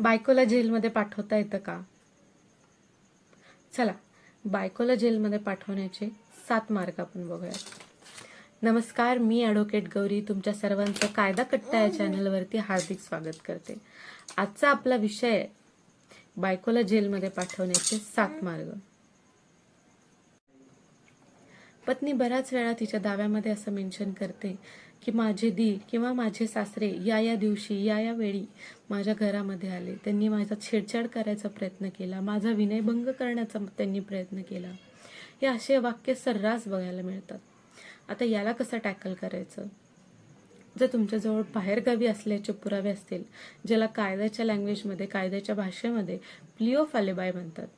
बायकोला जेलमध्ये पाठवता येतं का? चला बायकोला जेलमध्ये पाठवण्याचे सात मार्ग आपण बघूयात. नमस्कार मी ॲडव्होकेट गौरी. तुमच्या सर्वांचं कायदा कट्टा या चॅनलवरती हार्दिक स्वागत करते. आजचा आपला विषय बायकोला जेलमध्ये पाठवण्याचे सात मार्ग. पत्नी बऱ्याच वेळा तिच्या दाव्यामध्ये असं मेन्शन करते की माझे दी किंवा माझे सासरे या या दिवशी या या वेळी माझ्या घरामध्ये आले. त्यांनी माझा छेडछाड करायचा प्रयत्न केला. माझा विनयभंग करण्याचा त्यांनी प्रयत्न केला. हे असे वाक्य सर्रास बघायला मिळतात. आता याला कसं टॅकल करायचं? जर तुमच्याजवळ बाहेरगावी असल्याचे पुरावे असतील ज्याला कायद्याच्या लँग्वेजमध्ये कायद्याच्या भाषेमध्ये प्ली ऑफ म्हणतात.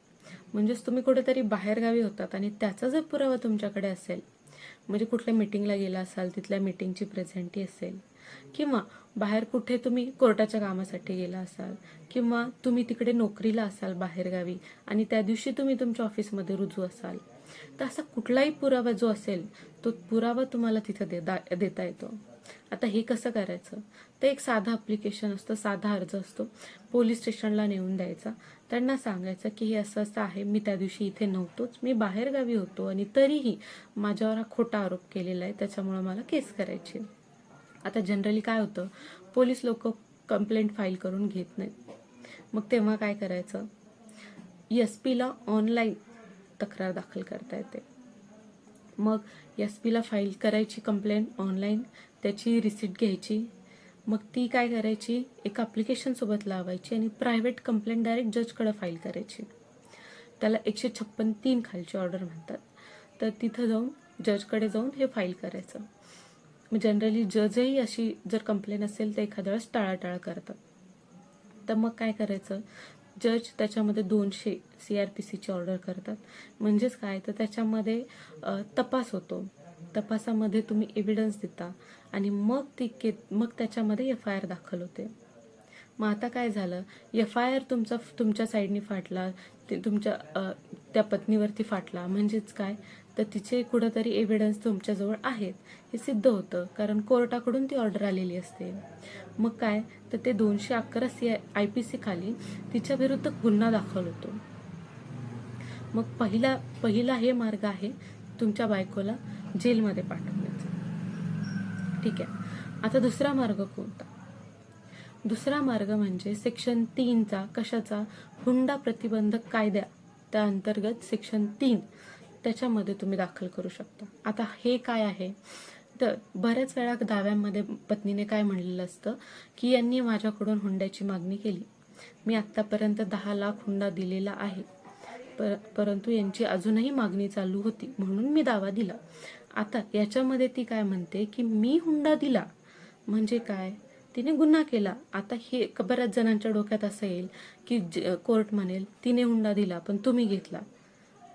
म्हणजेच तुम्ही कुठेतरी बाहेरगावी होतात आणि त्याचा जर पुरावा तुमच्याकडे असेल म्हणजे कुठल्या मिटिंगला गेला असाल तिथल्या मिटिंगची प्रेझेंटी असेल किंवा बाहेर कुठे तुम्ही कोर्टाच्या कामासाठी गेला असाल किंवा तुम्ही तिकडे नोकरीला असाल बाहेरगावी आणि त्या दिवशी तुम्ही तुमच्या ऑफिसमध्ये रुजू असाल तर असा कुठलाही पुरावा जो असेल तो पुरावा तुम्हाला तिथं देता देता येतो. आता हे कसं करायचं? तर एक साधा अप्लिकेशन असतं साधा अर्ज असतो. पोलीस स्टेशनला नेऊन द्यायचा. त्यांना सांगायचं की हे असं असं आहे मी त्या दिवशी इथे नव्हतोच. मी बाहेरगावी होतो आणि तरीही माझ्यावर हा खोटा आरोप केलेला आहे. त्याच्यामुळं मला केस करायची आहे. आता जनरली काय होतं? पोलीस लोक कंप्लेंट फाईल करून घेत नाहीत. मग तेव्हा काय करायचं? एस पीला ऑनलाईन तक्रार दाखल करता येते. मग एस पीला फाईल करायची कंप्लेंट ऑनलाईन त्याची रिसिट घ्यायची. मग ती काय करायची? एक अप्लिकेशनसोबत लावायची आणि प्रायव्हेट कंप्लेंट डायरेक्ट जजकडं फाईल करायची. त्याला एकशे छप्पन तीन खालची ऑर्डर म्हणतात. तर तिथं जाऊन जजकडे जाऊन हे फाईल करायचं. मग जनरली जजही अशी जर कंप्लेन असेल तर एखाद्या वेळेस टाळाटाळ करतात. तर मग काय करायचं? जज त्याच्यामध्ये दोनशे सी आर पी सीची ऑर्डर करतात. म्हणजेच काय? तर त्याच्यामध्ये तपास होतो. तपासामध्ये तुम्ही एव्हिडन्स देता आणि मग ती के मग त्याच्यामध्ये एफ आय आर दाखल होते. मग आता काय झालं? एफ आय आर तुमचा तुमच्या साईडनी फाटला ते तुमच्या त्या पत्नीवरती फाटला. म्हणजेच काय? तर तिचे कुठंतरी एव्हिडन्स तुमच्याजवळ आहेत. हे सिद्ध होतं कारण कोर्टाकडून ती ऑर्डर आलेली असते. मग काय? तर ते दोनशे अकरा सी आय पी सी खाली तिच्या विरुद्ध गुन्हा दाखल होतो. मग पहिला पहिला हे मार्ग आहे तुमच्या बायकोला. जेलमध्ये पाठवण्याचा ठीक आहे. आता दुसरा मार्ग कोणता? दुसरा मार्ग म्हणजे सेक्शन तीनचा कशाचा हुंडा प्रतिबंधक कायद्या त्या अंतर्गत सेक्शन तीन त्याच्यामध्ये तुम्ही दाखल करू शकता. आता हे काय आहे? तर बऱ्याच वेळा दाव्यांमध्ये पत्नीने काय म्हणलेलं असतं? की यांनी माझ्याकडून हुंड्याची मागणी केली. मी आत्तापर्यंत दहा लाख हुंडा दिलेला आहे. पर परंतु यांची अजूनही मागणी चालू होती म्हणून मी दावा दिला. आता याच्यामध्ये ती काय म्हणते की मी हुंडा दिला. म्हणजे काय? तिने गुन्हा केला. आता हे बऱ्याच जणांच्या डोक्यात असं येईल की कोर्ट म्हणेल तिने हुंडा दिला पण तुम्ही घेतला.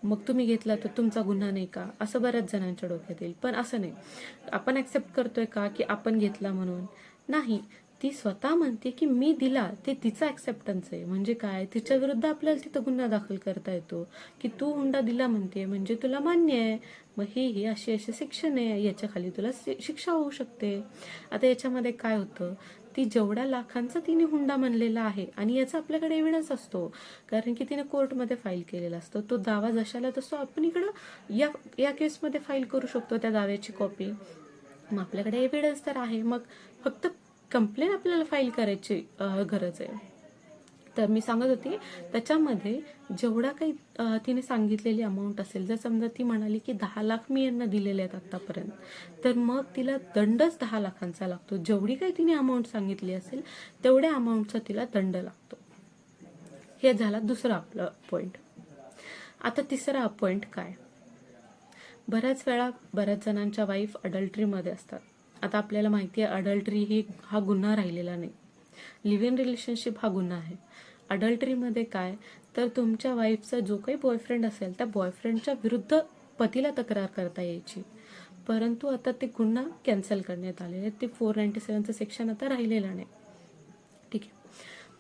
मग तुम्ही घेतला तर तुमचा गुन्हा नाही का? असं बऱ्याच जणांच्या डोक्यात येईल. पण असं नाही. आपण ॲक्सेप्ट करतोय का की आपण घेतला म्हणून? नाही. ती स्वतः म्हणते की मी दिला ते तिचा ऍक्सेप्टन्स आहे. म्हणजे काय? तिच्या विरुद्ध आपल्याला तिथं गुन्हा दाखल करता येतो. की तू हुंडा दिला म्हणते म्हणजे तुला मान्य आहे. मग हे हे अशी अशी शिक्षण आहे. याच्या खाली तुला शिक्षा होऊ शकते. आता याच्यामध्ये काय होतं? ती जेवढ्या लाखांचा तिने हुंडा म्हणलेला आहे आणि याचा आपल्याकडे एव्हिडन्स असतो. कारण की तिने कोर्टमध्ये फाईल केलेला असतो. तो दावा जशाला तसं आपण इकडं या या केसमध्ये फाईल करू शकतो त्या दाव्याची कॉपी मग आपल्याकडे एव्हिडन्स तर आहे. मग फक्त कंप्लेन आपल्याला फाईल करायची गरज आहे. तर मी सांगत होती त्याच्यामध्ये जेवढा काही तिने सांगितलेली अमाऊंट असेल जर समजा ती म्हणाली की दहा लाख मी यांना दिलेले आहेत आत्तापर्यंत तर मग तिला दंडच दहा लाखांचा लागतो. जेवढी काही तिने अमाऊंट सांगितली असेल तेवढ्या अमाऊंटचा तिला दंड लागतो. हे झाला दुसरा आपलं पॉईंट आता तिसरा पॉईंट काय? बऱ्याच वेळा बऱ्याच जणांच्या वाईफ अडल्ट्रीमध्ये असतात. आता आपल्याला माहिती आहे अडल्ट्री ही हा गुन्हा राहिलेला नाही. लिव्ह इन रिलेशनशिप हा गुन्हा आहे. अडल्टरीमध्ये काय? तर तुमच्या वाईफचा जो काही बॉयफ्रेंड असेल त्या बॉयफ्रेंडच्या विरुद्ध पतीला तक्रार करता यायची. परंतु आता ते गुन्हा कॅन्सल करण्यात आलेले ते फोर नाईन्टी सेवनचं सेक्शन आता राहिलेलं नाही. ठीक आहे.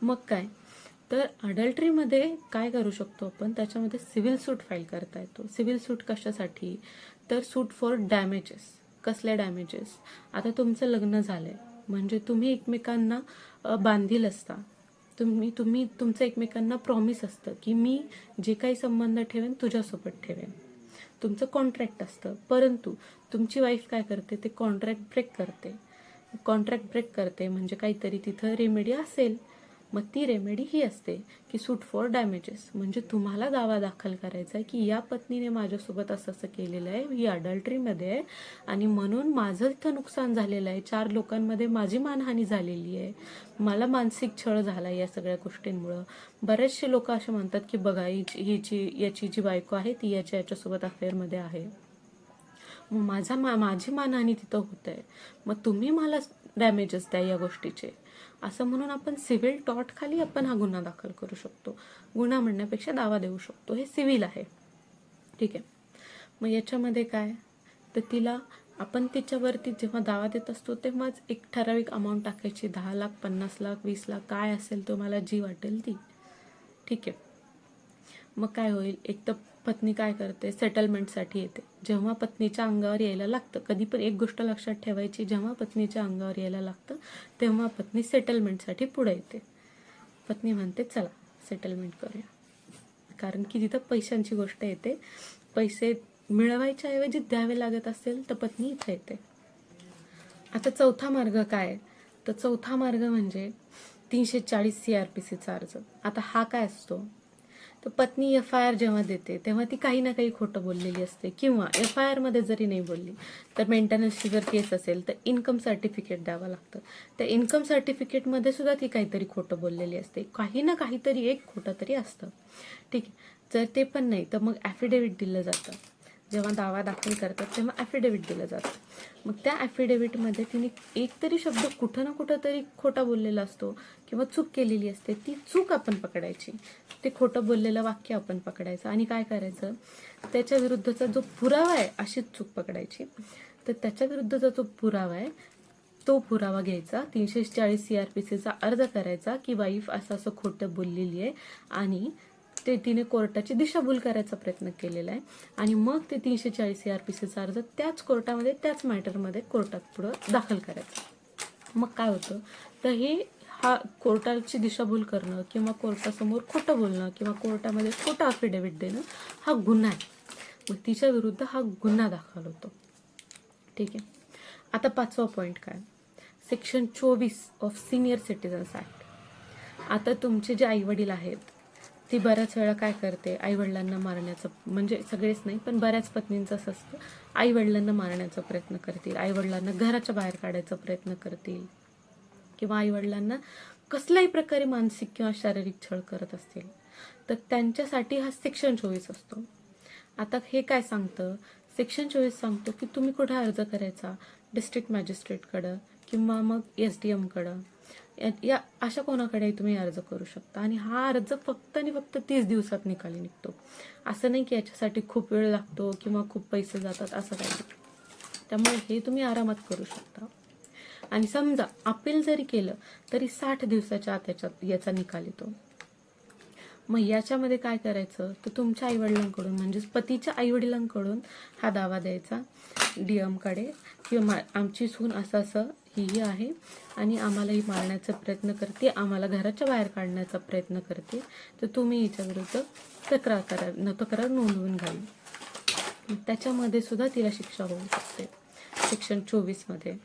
मग काय? तर अडल्टरीमध्ये काय करू शकतो आपण? त्याच्यामध्ये सिव्हिल सूट फाईल करता येतो. सिव्हिल सूट कशासाठी? तर सूट फॉर डॅमेजेस कसले डॅमेजेस आता तुमचं लग्न झालं आहे म्हणजे तुम्ही एकमेकांना बांधील असता. तुम्ही तुम्ही तुमचं एकमेकांना प्रॉमिस असतं की मी जे काही संबंध ठेवेन तुझ्यासोबत ठेवेन. तुमचं कॉन्ट्रॅक्ट असतं. परंतु तुमची वाईफ काय करते? ते कॉन्ट्रॅक्ट ब्रेक करते. कॉन्ट्रॅक्ट ब्रेक करते. म्हणजे काहीतरी तिथं रेमेडी असेल. मग ती रेमेडी ही असते की सूट फॉर डॅमेजेस म्हणजे तुम्हाला दावा दाखल करायचा आहे की या पत्नीने माझ्यासोबत असं असं केलेलं आहे ही अडल्ट्रीमध्ये आहे आणि म्हणून माझं इथं नुकसान झालेलं आहे. चार लोकांमध्ये माझी मानहानी झालेली आहे. मला मानसिक छळ झाला या सगळ्या गोष्टींमुळं. बरेचसे लोक असे म्हणतात की बघा हिची याची जी बायको आहे ती याच्या याच्यासोबत अफेअरमध्ये आहे. मग माझा मा माझी मानहानी तिथं होत आहे मग तुम्ही मला डॅमेजेस द्या या गोष्टीचे. असं म्हणून आपण सिव्हिल टॉट खाली आपण हा गुन्हा दाखल करू शकतो. गुन्हा म्हणण्यापेक्षा दावा देऊ शकतो. हे सिव्हिल आहे. ठीक आहे. मग याच्यामध्ये काय? तर तिला आपण तिच्यावरती जेव्हा दावा देत असतो तेव्हाच एक ठराविक अमाऊंट टाकायची. दहा लाख पन्नास लाख वीस लाख काय असेल तुम्हाला जी वाटेल ती. ठीक आहे. मग काय होईल? एक तर पत्नी काय करते? सेटलमेंटसाठी येते. जेव्हा पत्नीच्या अंगावर यायला लागतं कधी पण एक गोष्ट लक्षात ठेवायची जेव्हा पत्नीच्या अंगावर यायला लागतं तेव्हा पत्नी सेटलमेंटसाठी पुढे येते. पत्नी म्हणते चला सेटलमेंट करूया. कारण की तिथं पैशांची गोष्ट येते पैसे मिळवायच्या ऐवजी द्यावे लागत असेल तर पत्नी इथं येते. आता चौथा मार्ग काय? आहे? तर चौथा मार्ग म्हणजे तीनशे चाळीस सी आर पी सीचा अर्ज. आता हा काय असतो? तर पत्नी एफ आय आर जेव्हा देते तेव्हा ती काही ना काही खोटं बोललेली असते. किंवा एफ आय आरमध्ये जरी नाही बोलली तर मेंटेनन्सची जर केस असेल तर इन्कम सर्टिफिकेट द्यावं लागतं. त्या इन्कम सर्टिफिकेटमध्ये सुद्धा ती काहीतरी खोटं बोललेली असते. काही ना काहीतरी एक खोटं तरी असतं. ठीक आहे. जर ते पण नाही तर मग ॲफिडेव्हिट दिलं जातं. जेव्हा दावा दाखल करतात तेव्हा ॲफिडेव्हिट दिलं जातं. मग त्या ॲफिडेव्हिटमध्ये तिने एक तरी शब्द कुठं ना कुठं तरी खोटा बोललेला असतो किंवा चूक केलेली असते ती चूक आपण पकडायची. ते खोटं बोललेलं वाक्य आपण पकडायचं. आणि काय करायचं? त्याच्या विरुद्धचा जो पुरावा आहे अशीच चूक पकडायची. तर त्याच्या विरुद्धचा जो पुरावा आहे तो पुरावा घ्यायचा. तीनशे चाळीस सी आर पी सीचा अर्ज करायचा की वाईफ असं असं खोटं बोललेली आहे आणि ते तिने कोर्टाची दिशाभूल करायचा प्रयत्न केलेला आहे. आणि मग ते तीनशे चाळीस सी आर पी सीचा अर्ज त्याच कोर्टामध्ये त्याच मॅटरमध्ये कोर्टात पुढं दाखल करायचा. मग काय होतं? तर हे हा कोर्टाची दिशाभूल करणं किंवा कोर्टासमोर खोटं बोलणं किंवा कोर्टामध्ये खोटं अफिडेव्हिट देणं हा गुन्हा आहे. मग तिच्या विरुद्ध हा गुन्हा दाखल होतो. ठीक आहे? आता पाचवा पॉईंट काय? सेक्शन चोवीस ऑफ सिनियर सिटीजन्स ॲक्ट आता तुमचे जे आईवडील आहेत ती बऱ्याच वेळा काय करते आईवडिलांना मारण्याचं म्हणजे सगळेच नाही पण बऱ्याच पत्नींचं असं असतं आईवडिलांना मारण्याचा प्रयत्न करतील आईवडिलांना घराच्या बाहेर काढायचा प्रयत्न करतील किंवा आईवडिलांना कसल्याही प्रकारे मानसिक किंवा शारीरिक छळ करत असतील तर त्यांच्यासाठी हा सेक्शन चोवीस असतो. आता हे काय सांगतं? सेक्शन चोवीस सांगतो की तुम्ही कुठे अर्ज करायचा? डिस्ट्रिक्ट मॅजिस्ट्रेटकडं किंवा मग एस डी एमकडं या- या अशा कोणाकडेही तुम्ही अर्ज करू शकता. आणि हा अर्ज फक्त आणि फक्त तीस दिवसात निकाली निघतो. असं नाही की याच्यासाठी खूप वेळ लागतो किंवा खूप पैसे जातात असं काही त्यामुळे हे तुम्ही आरामात करू शकता. आणि समजा अपील जरी केलं तरी साठ दिवसाच्या आत याच्यात याचा निकाल येतो. मग याच्यामध्ये काय करायचं? तर तुमच्या आईवडिलांकडून म्हणजेच पतीच्या आईवडिलांकडून हा दावा द्यायचा. डी एमकडे किंवा मा आमची सून असं असं ही आहे. आणि आम्हालाही मारण्याचा प्रयत्न करते. आम्हाला घराच्या बाहेर काढण्याचा प्रयत्न करते. तर तुम्ही हिच्याविरुद्ध तक्रार करा न तक्रार नोंदवून घ्यावी. त्याच्यामध्ये सुद्धा तिला शिक्षा होऊ शकते. सेक्शन चोवीसमध्ये.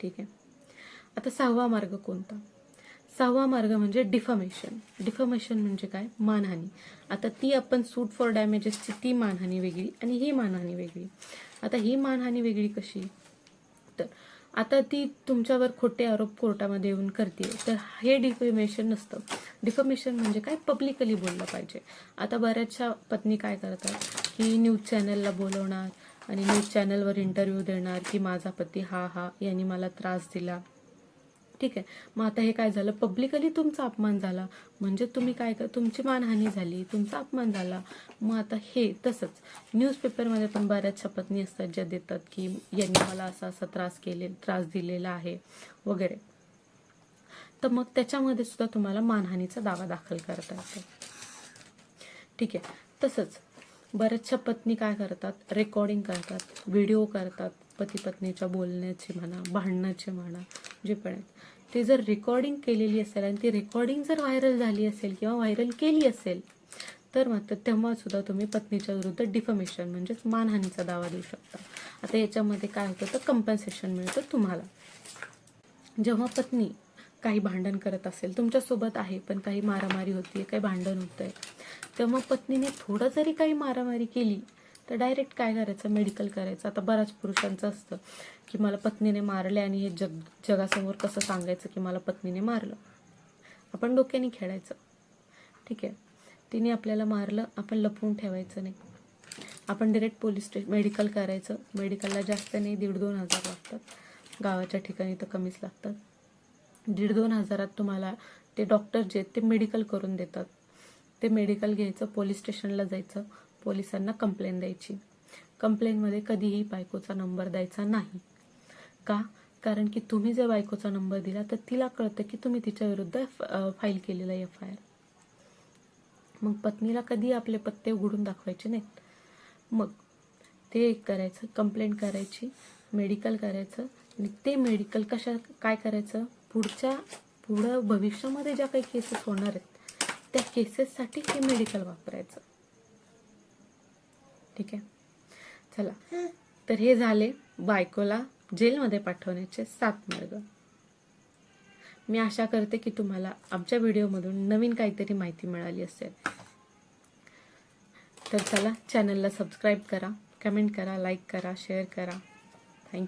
ठीक आहे. आता सहावा मार्ग कोणता? सहावा मार्ग म्हणजे डिफमेशन. डिफमेशन म्हणजे काय? मानहानी. आता ती आपण सूट फॉर डॅमेजेसची ती मानहानी वेगळी आणि ही मानहानी वेगळी. आता ही मानहानी वेगळी कशी? तर आता ती तुमच्यावर खोटे आरोप कोर्टामध्ये येऊन करते तर हे डिफेमेशन नसतं. डिफमेशन म्हणजे काय? पब्लिकली बोललं पाहिजे. आता बऱ्याचशा पत्नी काय करतात? की न्यूज चॅनलला बोलवणार आणि न्यूज चॅनलवर इंटरव्ह्यू देणार की माझा पती हा हा यांनी मला त्रास दिला. ठीक आहे. मग आता हे काय झालं? पब्लिकली तुमचा अपमान झाला. म्हणजे तुम्ही काय कर तुमची मानहानी झाली तुमचा अपमान झाला. मग आता हे तसंच. न्यूजपेपरमध्ये पण बऱ्याचशा पत्नी असतात ज्या देतात की यांनी मला असा असा त्रास केले त्रास दिलेला आहे वगैरे. तर मग त्याच्यामध्ये सुद्धा तुम्हाला मानहानीचा दावा दाखल करता येतो. ठीक आहे. तसंच बऱ्याचशा पत्नी काय करतात? रेकॉर्डिंग करतात व्हिडिओ करतात. पती पत्नीच्या बोलण्याची म्हणा भांडण्याचे म्हणा जे पण आहेत. ते जर रेकॉर्डिंग केलेली असेल आणि ती रेकॉर्डिंग जर व्हायरल झाली असेल किंवा व्हायरल केली असेल तर मात्र तेव्हासुद्धा तुम्ही पत्नीच्या विरुद्ध डिफमेशन म्हणजेच मानहानीचा दावा देऊ शकता. आता याच्यामध्ये काय होतं तर कंपन्सेशन मिळतं तुम्हाला. जेव्हा पत्नी काही भांडण करत असेल तुमच्यासोबत आहे पण काही मारामारी होती आहे काही भांडण होतंय तेव्हा पत्नीने थोडं जरी काही मारामारी केली तर डायरेक्ट काय करायचं? मेडिकल करायचं. आता बऱ्याच पुरुषांचं असतं की मला पत्नीने मारले आणि हे जग जगासमोर कसं सांगायचं की मला पत्नीने मारलं? आपण डोक्याने खेळायचं. ठीक आहे? तिने आपल्याला मारलं आपण लपवून ठेवायचं नाही. आपण डिरेक्ट पोलीस स्टेशन मेडिकल करायचं. मेडिकलला जास्त नाही दीड दोन हजार लागतात. गावाच्या ठिकाणी तर कमीच लागतात. दीड दोन हजारात तुम्हाला ते डॉक्टर जे आहेत ते मेडिकल करून देतात. ते मेडिकल घ्यायचं पोलीस स्टेशनला जायचं. पोलिसांना कंप्लेंट द्यायची. कंप्लेंटमध्ये कधीही बायकोचा नंबर द्यायचा नाही. का? कारण की तुम्ही जर बायकोचा नंबर दिला तर तिला कळतं की तुम्ही तिच्या विरुद्ध फाईल केलेला एफ आय आर मग पत्नीला कधी आपले पत्ते उघडून दाखवायचे नाहीत? मग ते एक करायचं कंप्लेंट करायची मेडिकल करायचं. आणि ते मेडिकल कशा काय करायचं? पुढच्या पुढं भविष्यामध्ये ज्या काही केसेस होणार आहेत त्या केसेससाठी हे मेडिकल वापरायचं. ठीक आहे. चला. तर हे झाले बायकोला जेलमध्ये पाठवण्याचे सात मार्ग. मी आशा करते की तुम्हाला आमच्या व्हिडिओमधून नवीन काहीतरी माहिती मिळाली असेल. तर चला चॅनलला सबस्क्राईब करा कमेंट करा लाईक करा शेअर करा. थँक्यू